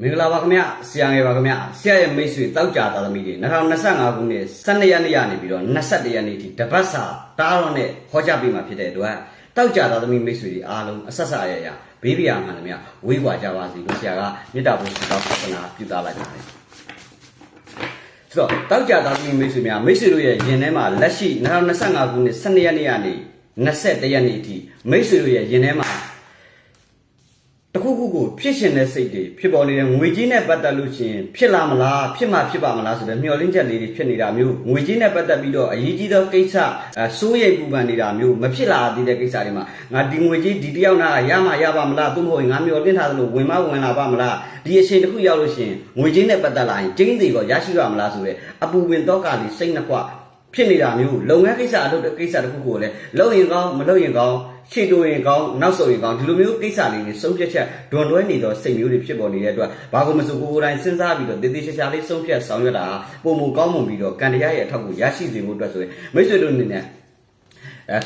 မင်္ဂလာပါခင်ဗျဆရာငယ်ပါခင်ဗျဆရာရဲ့မိတ်ဆွေတောက်ကြသားသမီးတွေ2025ခုနှစ်12ရက်နေ့ကနေပြီးတော့21ရက်နေ့ထိတပတ်စာတားတော့နဲ့ဟောကြားပေးမှာဖြစ်တဲ့အတွက်တောက်ကြသားသမီးမိတ်ဆွေတွေအားလုံးအဆက်ဆက်ရရဘေးပြာမှန်တယ်မြဝေးကွာကြပါစေလို့ဆရာကမေတ္တာပို့ဆုတောင်းပနာပြုသားလိုက်ပါတယ်ဆိုတော့တောက်ကြသားသမီးမိတ်ဆွေများမိတ်ဆွေတို့ရဲ့ယင်ထဲမှာလက်ရှိ2025ခုနှစ်12ရက်နေ့ကနေ21ရက်နေ့ထိမိတ်ဆွေတို့ရဲ့ယင်ထဲမှာတခုခုကို ဖြစ်ရှင်တဲ့စိတ်တွေဖြစ်ပေါ်နေတဲ့ငွေကြီးနဲ့ပတ်သက်လို့ရှိရင်ဖြစ်လာမလားဖြစ်မှာဖြစ်ပါမလားဆိုတဲ့မျှော်လင့်ချက်လေးတွေဖြစ်နေတာမျိုးငွေကြီးနဲ့ပတ်သက်ပြီးတော့အရေးကြီးသောကိစ္စအစိုးရိမ်ပူပန်နေတာမျိုးမဖြစ်လာသေးတဲ့ကိစ္စတွေမှာငါဒီငွေကြီးဒီတယောက်နာရမှာရပါမလားသို့မဟုတ်ငါမျှော်လင့်ထားသလိုဝင်မဝင်လာပါမလားဒီအချိန်တစ်ခုရောက်လို့ရှိရင်ငွေကြီးနဲ့ပတ်သက်လာရင်ကျင်းသေးတော့ရရှိပါမလားဆိုတဲ့အပူပင်တော့ကလေးစိတ်နှခွ ဖြစ်နေတာမျိုးလုပ်ငန်းကိစ္စအလုပ်ကိစ္စတစ်ခုကိုလည်းလုပ်ရင်ကောင်းမလုပ်ရင်ကောင်းရှေ့တိုးရင်ကောင်းနောက်ဆုတ်ရင်ကောင်းဒီလိုမျိုးကိစ္စလေးတွေဆုံးဖြတ်ချက်ဒွန်တွဲနေတော့စိတ်မျိုးတွေဖြစ်ပေါ်နေတဲ့အတွက်ဘာကိုမဆိုကိုယ်ကိုယ်တိုင်စဉ်းစားပြီးတော့တည်တည်ချာချာလေးဆုံးဖြတ်ဆောင်ရွက်တာပုံမကောင်းမွန်ပြီးတော့ကံတရားရဲ့အထောက်ကိုရရှိစေဖို့အတွက်ဆိုရင်မိတ်ဆွေတို့အနေနဲ့အဲ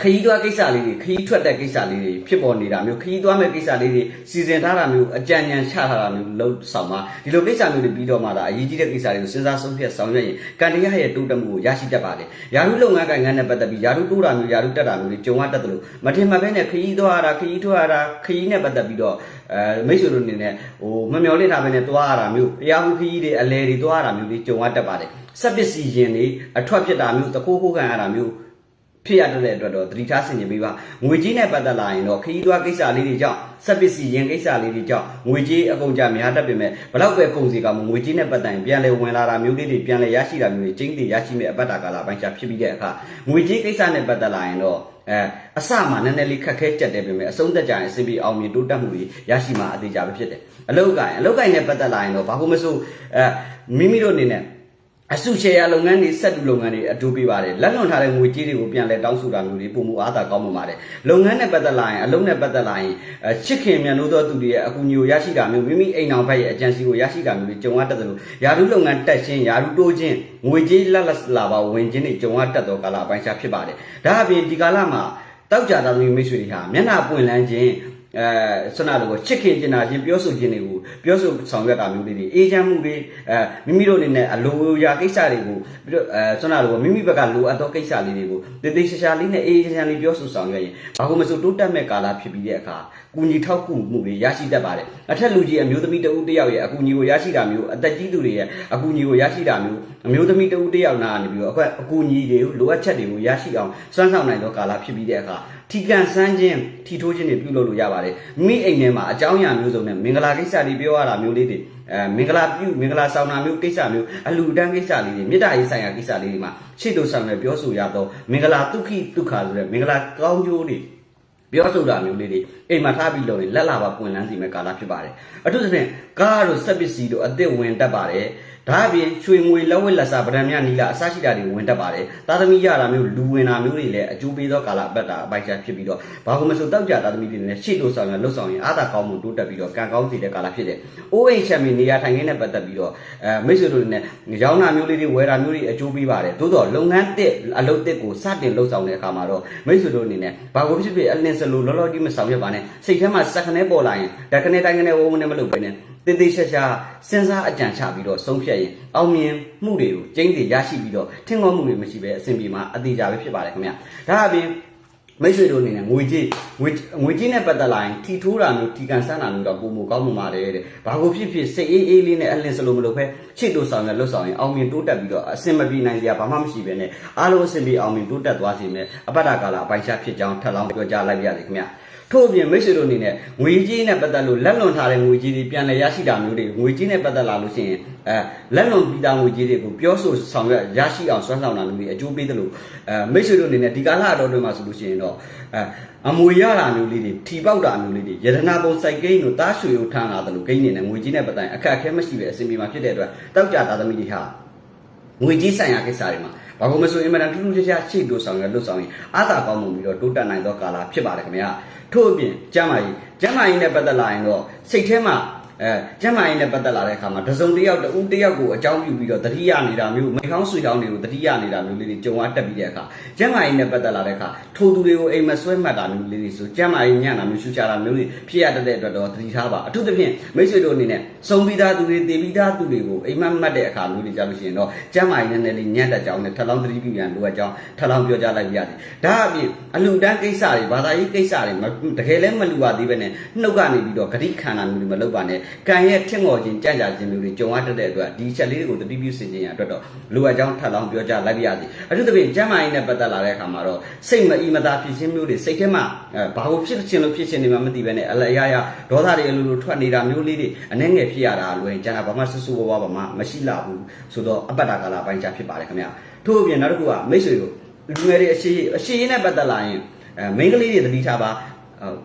ခရီးသွားကိစ္စလေးတွေခရီးထွက်တဲ့ကိစ္စလေးတွေဖြစ်ပေါ်နေတာမျိုးခရီးသွားမဲ့ကိစ္စလေးတွေစီစဉ်ထားတာမျိုးအကြံဉာဏ်ချထားတာမျိုးလှုပ်ဆောင်ပါဒီလိုကိစ္စမျိုးတွေပြီးတော့မှဒါအရေးကြီးတဲ့ကိစ္စတွေကိုစဉ်းစားဆုံးဖြတ်ဆောင်ရွက်ရင်ကံတရားရဲ့တိုးတက်မှုကိုရရှိတတ်ပါတယ်ယာရုလုပ်ငန်းကိုင်ငန်းနဲ့ပတ်သက်ပြီးယာရုတိုးတာမျိုးယာရုတက်တာမျိုးတွေကြုံရတတ်တယ်လို့မထင်မှတ်ဘဲနဲ့ခရီးသွားရတာခရီးထွက်ရတာခရီးနဲ့ပတ်သက်ပြီးတော့အဲမိတ်ဆွေတို့အနေနဲ့ဟိုမမျော်လင့်ထားဘဲနဲ့သွားရတာမျိုးအရာဟုခရီးတွေအလဲတွေသွားရတာမျိုးတွေကြုံရတတ်ပါတယ်စက်ပစ္စည်းရင်တွေအထွက်ဖြစ်တာမျိုးတခိုးခိုးခံရတာမျိုး ဖြစ်ရတဲ့အတွက်တော့သတိထားဆင်ခြင်ပေးပါငွေကြီးနဲ့ပတ်သက်လာရင်တော့ခရီးသွားကိစ္စလေးတွေကြောင့်စက်ပစ္စည်းရင်ကိစ္စလေးတွေကြောင့်ငွေကြီးအကုန်ကြများတတ်ပေမဲ့ဘလောက်ပဲကုန်စီကမှငွေကြီးနဲ့ပတ်သက်ရင်ပြန်လဲဝင်လာတာမျိုးလေးတွေပြန်လဲရရှိတာမျိုးတွေကျင်းတည်ရရှိမဲ့အပတ်တာကာလပိုင်းခြားဖြစ်ပြီးတဲ့အခါငွေကြီးကိစ္စနဲ့ပတ်သက်လာရင်တော့အဲအစမှနည်းနည်းလေးခက်ခဲကြက်တယ်ပေမဲ့အဆုံးသက်ကြရင်အစီအပြေအောင်မြင်တိုးတက်မှုတွေရရှိမှာအသေးကြပဲဖြစ်တယ်အလုတ်ကိုင်အလုတ်ကိုင်နဲ့ပတ်သက်လာရင်တော့ဘာလို့မဆိုအဲမိမိတို့အနေနဲ့ အစုရှယ်ယာလုပ်ငန်းတွေစက်တူလုပ်ငန်းတွေအတူပေးပါတယ်လက်လွန်ထားတဲ့ငွေကြေးတွေကိုပြန်လဲတောင်းဆိုတာမျိုးတွေပုံမှုအားသာကောင်းမှပါတယ်လုပ်ငန်းနဲ့ပတ်သက်လာရင်အလုပ်နဲ့ပတ်သက်လာရင်အချစ်ခင်မြန်လို့သောသူတွေရဲ့အကူအညီကိုရရှိတာမျိုးမိမိအိမ်အောင်ဘက်ရဲ့အကြံစီကိုရရှိတာမျိုးတွေကြုံရတတ်တယ်လို့ယာရုလုပ်ငန်းတက်ရှင်းယာရုတိုးခြင်းငွေကြေးလက်လက်လာပါဝင်ခြင်းတွေကြုံရတတ်သောကာလအပိုင်းခြားဖြစ်ပါတယ်ဒါအပြင်ဒီကာလမှာတောက်ကြသားသမီးမိတ်ဆွေတွေဟာမျက်နှာပွင့်လန်းခြင်း အဲဆွမ်းနာတို့ကိုချစ်ခင်ကျင်နာခြင်းပြောဆိုခြင်းတွေကိုပြောဆိုဆောင်ရွက်တာမျိုးလေးတွေအေးချမ်းမှုတွေအဲမိမိတို့အနေနဲ့အလိုရာကိစ္စတွေကိုပြီးတော့အဲဆွမ်းနာတို့ကမိမိဘက်ကလိုအပ်သောကိစ္စလေးတွေကိုတည်တည်ရှာရှာလေးနဲ့အေးချမ်းလေးပြောဆိုဆောင်ရွက်ရင်ဘာလို့မဆိုတိုးတက်မဲ့ကာလဖြစ်ပြီးတဲ့အခါကူညီထောက်ကူမှုတွေရရှိတတ်ပါတယ်အထက်လူကြီးအမျိုးသမီးတဦးတစ်ယောက်ရဲ့အကူအညီကိုရရှိတာမျိုးအသက်ကြီးသူတွေရဲ့အကူအညီကိုရရှိတာမျိုးအမျိုးသမီးတဦးတစ်ယောက်နာကနေပြီးတော့အခုအကူအညီတွေကိုလိုအပ်ချက်တွေကိုရရှိအောင်စွမ်းဆောင်နိုင်သောကာလဖြစ်ပြီးတဲ့အခါ ထီကန်ဆန်းခြင်းထီထိုးခြင်းတွေပြုလုပ်လို့ရပါတယ်မိအိမ်ထဲမှာအကြောင်းအရာမျိုးစုံနဲ့မင်္ဂလာကိစ္စတွေပြောရတာမျိုးလေးတွေအဲမင်္ဂလာပြုမင်္ဂလာဆောင်တာမျိုးကိစ္စမျိုးအလူတန်းကိစ္စလေးတွေမေတ္တာရေးဆိုင်ရာကိစ္စလေးတွေမှာရှေ့တို့ဆောင်နဲ့ပြောဆိုရတော့မင်္ဂလာဒုက္ခိဒုက္ခဆိုတဲ့မင်္ဂလာကောင်းကျိုးတွေပြောဆိုတာမျိုးလေးတွေအိမ်မှာထားပြီးလို့ရင်လက်လာပါပွင့်လန်းစီမဲ့ကာလဖြစ်ပါတယ်အထူးသဖြင့်ကားတို့စက်ပစ္စည်းတို့အသစ်ဝင်တတ်ပါတယ် ဒါအပြင်ရွှေငွေလက်ဝက်လက်စားဗရန်မြနီလာအစရှိတာတွေဝင်တတ်ပါတယ်သားသမီးရတာမျိုးလူဝင်တာမျိုးတွေလည်းအကျိုးပေးသောကာလပတ်တာအပိုက်ချဖြစ်ပြီးတော့ဘာလို့မဆိုတောက်ကြသားသမီးတွေလည်းရှေ့တို့ဆောင်ရလှုပ်ဆောင်ရင်အားသာကောင်းမှုတိုးတက်ပြီးတော့ကံကောင်းစေတဲ့ကာလဖြစ်တယ်။အိုးအိမ်ချမ်းမီနေရာထိုင်ခင်းနဲ့ပတ်သက်ပြီးတော့အဲမိတ်ဆွေတို့နဲ့ရောင်းတာမျိုးလေးတွေဝယ်တာမျိုးတွေအကျိုးပေးပါတယ်။သို့တော့လုပ်ငန်းတစ်အလုပ်တစ်ကိုစတင်လှုပ်ဆောင်တဲ့အခါမှာတော့မိတ်ဆွေတို့အနေနဲ့ဘာကိုဖြစ်ဖြစ်အလင်းစလိုလောလောကြီးမဆောင်ရွက်ပါနဲ့စိတ်ထဲမှာစက်ခနဲပေါ်လာရင်ဓာတ်ခနဲတိုင်းခနဲဝုန်းဝုန်းနဲ့မလုပ်ဘဲနဲ့ တည်တည်ရှာရှာစဉ်းစားအကြံချပြီးတော့ဆုံးဖြတ်ရင်အောင်မြင်မှုတွေကိုကျင်းတည်ရရှိပြီးတော့ထင်ခေါ်မှုတွေမရှိဘဲအဆင်ပြေမှာအသေးကြပဲဖြစ်ပါတယ်ခင်ဗျာဒါအပြင်မိတ်ဆွေတို့အနေနဲ့ငွေကြေးငွေငွေကြေးနဲ့ပတ်သက်လာရင်ထီထိုးတာမျိုးထီကန်ဆန်းတာမျိုးတော့ပုံမကောင်းမှမှာတယ်တဲ့ဘာကိုဖြစ်ဖြစ်စိတ်အေးအေးလေးနဲ့အလင်းစလိုမလို့ပဲချစ်တို့ဆောင်ရလှုပ်ဆောင်ရင်အောင်မြင်တိုးတက်ပြီးတော့အဆင်မပြေနိုင်ကြဘာမှမရှိပဲနဲ့အားလုံးအဆင်ပြေအောင်မြင်တိုးတက်သွားစေမယ်အပတ်တာကာလအပိုင်ချဖြစ်ကြောင်းထပ်လောင်းပြောကြားလိုက်ပါရစေခင်ဗျာ ထို့အပြင်မိတ်ဆွေတို့အနေနဲ့ငွေကြေးနဲ့ပတ်သက်လို့လက်လွန်ထားတဲ့ငွေကြေးတွေပြန်လည်ရရှိတာမျိုးတွေငွေကြေးနဲ့ပတ်သက်လာလို့ရှိရင်အဲလက်လွန်ပြီးသားငွေကြေးတွေကိုပြောဆိုဆောင်ရွက်ရရှိအောင်စွမ်းဆောင်တာမျိုးတွေအကျိုးပေးတယ်လို့အဲမိတ်ဆွေတို့အနေနဲ့ဒီကာလအတော်တွင်မှာဆိုလို့ရှိရင်တော့အဲအမွေရတာမျိုးလေးတွေထီပေါက်တာမျိုးလေးတွေယတနာပုံစိုက်ကိန်းတို့တားရွှေကိုထမ်းလာတယ်လို့ကိန်းနေနဲ့ငွေကြေးနဲ့ပတ်သက်အခက်အခဲမရှိပဲအဆင်ပြေမှာဖြစ်တဲ့အတွက်တောက်ကြသားသမီးတွေဟာငွေကြေးဆိုင်ရာကိစ္စတွေမှာ ဘာလို့မဆိုအင်မတန်ထူးထူးခြားခြားရှေ့တို့ဆောင်ရလွတ်ဆောင်ရင်အားသာကောင်းမှုပြီးတော့တိုးတက်နိုင်သောကာလဖြစ်ပါတယ်ခင်ဗျာထို့အပြင်ကျမ်းမာရေးကျမ်းမာရေးနဲ့ပတ်သက်လာရင်တော့စိတ်ထဲမှာ အဲကျမ်းမာရေးနဲ့ပတ်သက်လာတဲ့အခါမှာတစုံတစ်ယောက်တဦးတစ်ယောက်ကိုအကြောင်းပြုပြီးတော့တတိယနေတာမျိုးမိခေါင်းဆွေခေါင်းတွေကိုတတိယနေတာမျိုးလေးတွေကြုံရတက်ပြီးတဲ့အခါကျမ်းမာရေးနဲ့ပတ်သက်လာတဲ့အခါထိုသူတွေကိုအိမ်မဆွဲမှတ်တာမျိုးလေးတွေဆိုကျမ်းမာရေးညံ့တာမျိုးရှူချတာမျိုးတွေဖြစ်ရတတ်တဲ့အတွက်တော့တတိထားပါအထူးသဖြင့်မိတ်ဆွေတို့အနေနဲ့စုံပြီးသားသူတွေတည်ပြီးသားသူတွေကိုအိမ်မမှတ်တဲ့အခါမျိုးတွေကြလို့ရှိရင်တော့ကျမ်းမာရေးနဲ့လည်းညံ့တတ်ကြောင်းနဲ့ထပ်လောင်းတတိပြုရန်လိုအပ်ကြောင်းထပ်လောင်းပြောကြားလိုက်ပြရစီဒါအပြင်အလူတန်းကိစ္စတွေဘာသာရေးကိစ္စတွေတကယ်လည်းမလူပါသေးပဲနဲ့နှုတ်ကနေပြီးတော့ဂတိခန္ဓာမျိုးတွေမလုပ်ပါနဲ့ကံရဲ့ထင်ငေါ်ခြင်းကြံ့ကြာခြင်းမျိုးတွေကြုံရတတ်တဲ့အတွက်ဒီချက်လေးတွေကိုတတိပြုစင်ခြင်းရအတွက်တော့လိုအပ်ကြောင်းထပ်လောင်းပြောကြားလိုက်ပြရစီအထူးသဖြင့်ကျမ်းမာရေးနဲ့ပတ်သက်လာတဲ့အခါမှာတော့စိတ်မအီမသာဖြစ်ခြင်းမျိုးတွေစိတ်ထဲမှာဘာလို့ဖြစ်ခြင်းလို့ဖြစ်ခြင်းတွေမှမသိပဲနဲ့အလရရဒေါသတွေအလိုလိုထွက်နေတာမျိုးလေးတွေအနှဲငယ်ဖြစ်ရတာလွယ်ကျန်တာဘာမှဆူဆူဝါးဝါဘာမှမရှိလာဘူးဆိုတော့အပတ္တကာလပိုင်းခြားဖြစ်ပါတယ်ခင်ဗျာထို့အပြင်နောက်တစ်ခုကမိတ်ဆွေတို့လူငယ်တွေအရှိအရှိနဲ့ပတ်သက်လာရင်အဲမိန်းကလေးတွေသတိထားပါ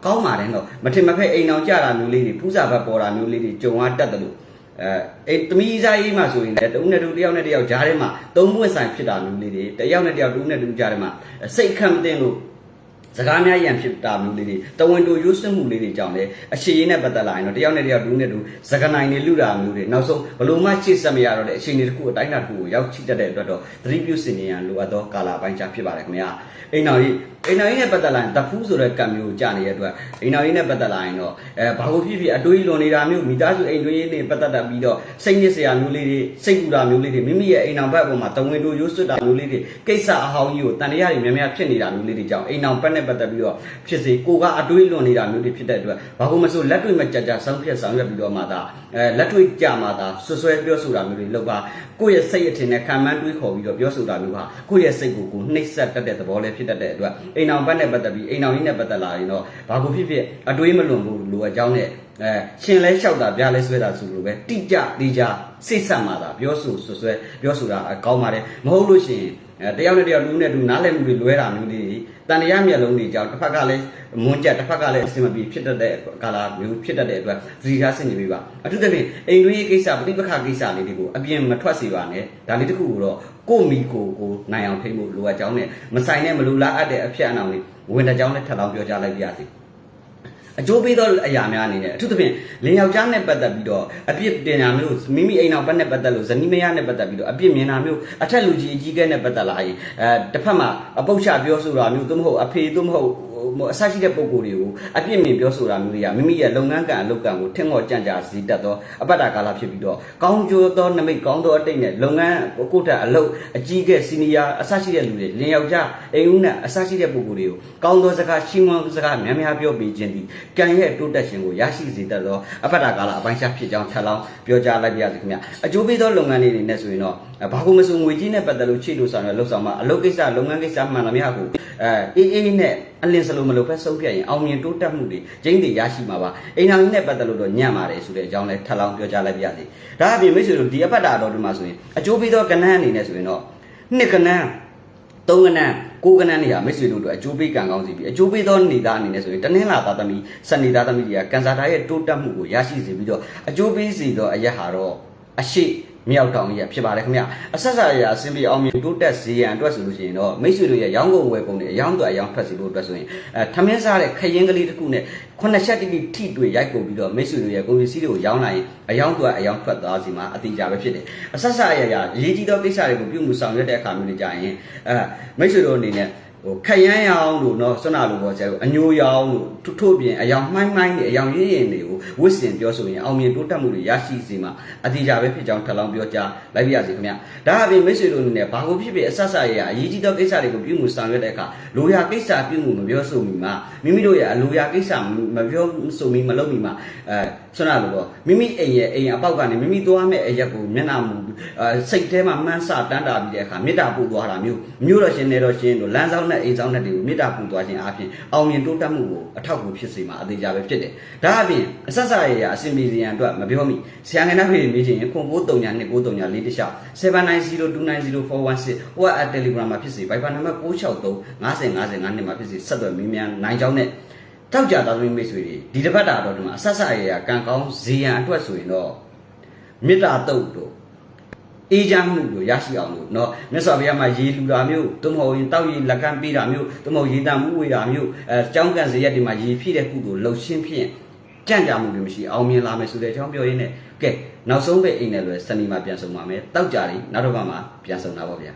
ကောင်းပါတယ်တော့မထင်မဖက်အိမ်အောင်ကြတာမျိုးလေးတွေပူးစာဘက်ပေါ်တာမျိုးလေးတွေကြုံရတတ်တယ်လို့အဲအဲ့တမီးစားရေးမှာဆိုရင်လည်းတဦးနဲ့တူတယောက်နဲ့တယောက်ကြားထဲမှာသုံးပွင့်ဆိုင်ဖြစ်တာမျိုးလေးတွေတယောက်နဲ့တယောက်တူနဲ့တူကြားထဲမှာစိတ်ခံမသိလို့ စကားများရန်ဖြစ်တာမျိုးလေးတွေတဝန်တူရိုးစွမှုလေးတွေကြောင့်လေအရှိရင်နဲ့ပတ်သက်လာရင်တော့တယောက်နဲ့တယောက်တူနဲ့တူစကားနိုင်တွေလူတာမျိုးတွေနောက်ဆုံးဘလို့မှချစ်ဆက်မရတော့တဲ့အချိန်တွေတစ်ခုအတိုင်းအတာတစ်ခုကိုရောက်ချိတတ်တဲ့အတွက်တော့သတိပြုစင်နေရန်လိုအပ်သောကာလပိုင်းခြားဖြစ်ပါတယ်ခင်ဗျာအိမ်တော်ကြီးအိမ်တော်ကြီးနဲ့ပတ်သက်လာရင်တဖူးဆိုတဲ့ကံမျိုးကိုကြာနေတဲ့အတွက်အိမ်တော်ကြီးနဲ့ပတ်သက်လာရင်တော့အဲဘာလို့ဖြစ်ဖြစ်အတွေးလွန်နေတာမျိုးမိသားစုအိမ်တွေနဲ့ပတ်သက်တာပြီးတော့စိတ်ညစ်စရာမျိုးလေးတွေစိတ်ကူတာမျိုးလေးတွေမိမိရဲ့အိမ်တော်ဘက်အပေါ်မှာတဝင်တို့ရိုးစွတ်တာမျိုးလေးတွေကိစ္စအဟောင်းကြီးကိုတန်တရားတွေများများဖြစ်နေတာမျိုးလေးတွေကြောင့်အိမ်တော်ဘက်နဲ့ပတ်သက်ပြီးတော့ဖြစ်စေကိုကအတွေးလွန်နေတာမျိုးတွေဖြစ်တဲ့အတွက်ဘာလို့မဆိုလက်တွေ့မကြကြဆောင်းဖြတ်ဆောင်ရွက်ပြီးတော့မှသာအဲလက်တွေ့ကြမှာသာဆွဆွဲပြောဆိုတာမျိုးတွေလောက်ပါကိုယ့်ရဲ့စိတ်အထင်နဲ့ခံမှန်းတွေးခေါ်ပြီးတော့ပြောဆိုတာမျိုးဟာကိုယ့်ရဲ့စိတ်ကိုကိုနှိပ်စက်တတ်တဲ့သဘောလေးဖြစ်တတ်တဲ့အတွက်အိမ်အောင်ဘက်နဲ့ပတ်သက်ပြီးအိမ်အောင်ကြီးနဲ့ပတ်သက်လာရင်တော့ဘာကိုဖြစ်ဖြစ်အတွေးမလွန်ဘူးလိုအကြောင်းနဲ့အဲရှင်လဲလျှောက်တာပြားလဲဆွဲတာဆိုလိုပဲတိကျတိကျစိတ်ဆက်မှာတာပြောဆိုဆွဆွဲပြောဆိုတာကောင်းပါတယ်မဟုတ်လို့ရှိရင်အဲ တယောက်နဲ့တယောက်လူနဲ့လူနားလည်မှုတွေလွဲတာမျိုးလေးတန်တရားမျက်လုံးတွေကြောင့်တစ်ဖက်ကလည်းမွန်းကြက်တစ်ဖက်ကလည်းအစင်မပြေဖြစ်တတ်တဲ့ကာလာမျိုးဖြစ်တတ်တဲ့အတွက်သတိထားဆင်ခြင်ပေးပါအထူးသဖြင့်အိမ်တွင်းရေးကိစ္စပဋိပက္ခကိစ္စလေးတွေကိုအပြင်မထွက်စေပါနဲ့ဒါလေးတစ်ခုကိုတော့ကိုမီကိုကိုနိုင်အောင်ထိဖို့လိုအပ်ကြောင်းနဲ့မဆိုင်နဲ့မလူလားအပ်တဲ့အဖြစ်အနှောင်လေးဝင်တဲ့ကြောင်းနဲ့ထပ်လောင်းပြောကြားလိုက်ပါရစေ အကျိုးပေးသောအရာများအနေနဲ့အထူးသဖြင့်လင်ယောက်ျားနဲ့ပတ်သက်ပြီးတော့အပြစ်တင်တာမျိုးမိမိအိမ်အောင်ပတ်နဲ့ပတ်သက်လို့ဇနီးမယားနဲ့ပတ်သက်ပြီးတော့အပြစ်မြင်တာမျိုးအထက်လူကြီးအကြီးကဲနဲ့ပတ်သက်လာရင်အဲတစ်ဖက်မှာအပုတ်ချပြောဆိုတာမျိုးသို့မဟုတ်အဖေသို့မဟုတ် အဆရှိတဲ့ပုံကိုယ်တွေကိုအပြစ်မြင်ပြောဆိုတာမျိုးတွေကမိမိရဲ့လုပ်ငန်းကံအလုပ်ကံကိုထင်ငေါ်ကြံ့ကြာစီတတ်သောအပတ္တကာလဖြစ်ပြီးတော့ကောင်းကျိုးသောနမိတ်ကောင်းသောအတိတ်နဲ့လုပ်ငန်းကိုယ့်ထက်အလုပ်အကြီးကဲစီနီယာအဆရှိတဲ့လူတွေလင်ယောက်ျားအိမ်ဦးနဲ့အဆရှိတဲ့ပုံကိုယ်တွေကိုကောင်းသောစကားရှင်းမွန်စကားများများပြောပေးခြင်းသည်ကံရဲ့တိုးတက်ခြင်းကိုရရှိစေတတ်သောအပတ္တကာလအပိုင်းခြားဖြစ်ကြောင်းထပ်လောင်းပြောကြားလိုက်ပါရစေခင်ဗျအကျိုးပေးသောလုပ်ငန်းတွေနဲ့ဆိုရင်တော့ ဘာလို့မဆိုငွေကြီးနဲ့ပတ်သက်လို့ချိလို့ဆောင်ရလှုပ်ဆောင်မှာအလုပ်ကိစ္စလုပ်ငန်းကိစ္စမှန်သမျှကိုအဲအေးအေးနဲ့အလင်းစလုံးမလို့ပဲဆုံးဖြတ်ရင်အောင်မြင်တိုးတက်မှုတွေကျင်းတွေရရှိမှာပါအိမ်တော်ကြီးနဲ့ပတ်သက်လို့တော့ညံ့ပါတယ်ဆိုတဲ့အကြောင်းလဲထပ်လောင်းပြောကြားလိုက်ပါရစေဒါအပြင်မိတ်ဆွေတို့ဒီအပတ်တာတော်ဒီမှာဆိုရင်အကျိုးပေးသောကဏ္ဍအနေနဲ့ဆိုရင်တော့နှစ်ကဏ္ဍသုံးကဏ္ဍကိုကဏ္ဍနေရာမိတ်ဆွေတို့တို့အကျိုးပေးကံကောင်းစီပြီးအကျိုးပေးသောနေသားအနေနဲ့ဆိုရင်တနင်္လာသားသမီးစနေသားသမီးတွေကကန်စာတာရဲ့တိုးတက်မှုကိုရရှိစေပြီးတော့အကျိုးပေးစီသောအရက်ဟာတော့အရှိ မြောက်တောင်ကြီးဖြစ်ပါတယ်ခင်ဗျအဆက်ဆက်ရအစင်ပြီးအောင်မြင်တိုးတက်စေရန်အတွက်ဆိုလို့ရှိရင်တော့မိတ်ဆွေတို့ရဲ့ရောင်းကုန်ဝယ်ကုန်တွေအယောင်းတော့အယောင်းထွက်စီဖို့အတွက်ဆိုရင်အဲထမင်းစားတဲ့ခရင်ကလေးတစ်ခုနဲ့ခုနှစ်ချက်တိတိထိတွေ့ရိုက်ကုန်ပြီးတော့မိတ်ဆွေတို့ရဲ့ကုန်ပစ္စည်းတွေကိုရောင်းလိုက်ရင်အယောင်းတော့အယောင်းထွက်သွားစီမှာအတိအကျပဲဖြစ်တယ်အဆက်ဆက်ရရရေးကြီးသောကိစ္စတွေကိုပြုမှုဆောင်ရွက်တဲ့အခါမျိုးတွေကြာရင်အဲမိတ်ဆွေတို့အနေနဲ့ ဟိုခရမ်းရောင်လို့เนาะဆွမ်းနာလို့ပေါ့ဆရာတို့အညိုရောင်လို့ထို့ထို့ပြင်အယောင်မှိုင်းမှိုင်းတွေအယောင်ရင်းရင်တွေကိုဝစ်စင်ပြောဆိုရင်အောင်မြင်တိုးတက်မှုတွေရရှိစေမှာအတိအကျပဲဖြစ်ကြောင်းထပ်လောင်းပြောကြားလိုက်ပါရစေခင်ဗျဒါအပြင်မိတ်ဆွေတို့အနေနဲ့ဘာကိုဖြစ်ဖြစ်အဆက်ဆက်ရရအရေးကြီးသောကိစ္စတွေကိုပြုမှုဆောင်ရွက်တဲ့အခါလိုရာကိစ္စပြုမှုမပြောဆိုမိမှာမိမိတို့ရဲ့အလိုရာကိစ္စမပြောဆိုမိမလုပ်မိမှာအဲဆွမ်းနာလို့ပေါ့မိမိအိမ်ရဲ့အိမ်အပေါက်ကနေမိမိသွားမဲ့အရက်ကိုမျက်နှာမူအဲစိတ်ထဲမှာမှန်းဆတန်းတာပြီးတဲ့အခါမေတ္တာပို့သွားတာမျိုးမျိုးတော့ရှင်နေတော့ရှင်တို့လမ်းဆောင် နဲ့အိမ်ဆောင်နဲ့တွေကိုမေတ္တာပို့သွားခြင်းအပြင်အောင်မြင်တိုးတက်မှုကိုအထောက်အကူဖြစ်စေမှာအသေးချာပဲဖြစ်တယ်ဒါအပြင်အဆက်ဆက်ရရအစဉ်ပြေစီရန်အတွက်မပြောမိဆရာငယ်နှဖေးမေးချင်ရင်ခွန်939 939လေးတစ်လျှောက်7902904116 WhatsApp Telegram မှာဖြစ်စေ Viber နံပါတ်663 50 50နဲ့မှာဖြစ်စေဆက်သွယ်မေးမြန်းနိုင်ကြောင်းနဲ့တောက်ကြသားသမီးမိတ်ဆွေတွေဒီတစ်ပတ်တာတော့ဒီမှာအဆက်ဆက်ရရကံကောင်းဇေယံအတွက်ဆိုရင်တော့မေတ္တာတုတ်တို့ အေးချမ်းမှုကိုရရှိအောင်လို့เนาะမြတ်စွာဘုရားမှာရေလူတာမျိုးသို့မဟုတ်ရင်တောက်ရည်လက်ကမ်းပေးတာမျိုးသို့မဟုတ်ရေတံမှုဝေတာမျိုးအဲကြောင်းကန်စရက်တွေမှာရေဖြည့်တဲ့ကုသိုလ်လှုပ်ရှင်းဖြင့် ကြံ့ကြာမှုတွေမရှိအောင်မြင်လာမယ်ဆိုတဲ့အကြောင်းပြောရင်းနဲ့ကဲနောက်ဆုံးပဲအိမ်နဲ့လွယ်စနေမှာပြန်ဆုံပါမယ်တောက်ကြတယ်နောက်တစ်ပတ်မှာပြန်ဆုံတာပေါ့ဗျာ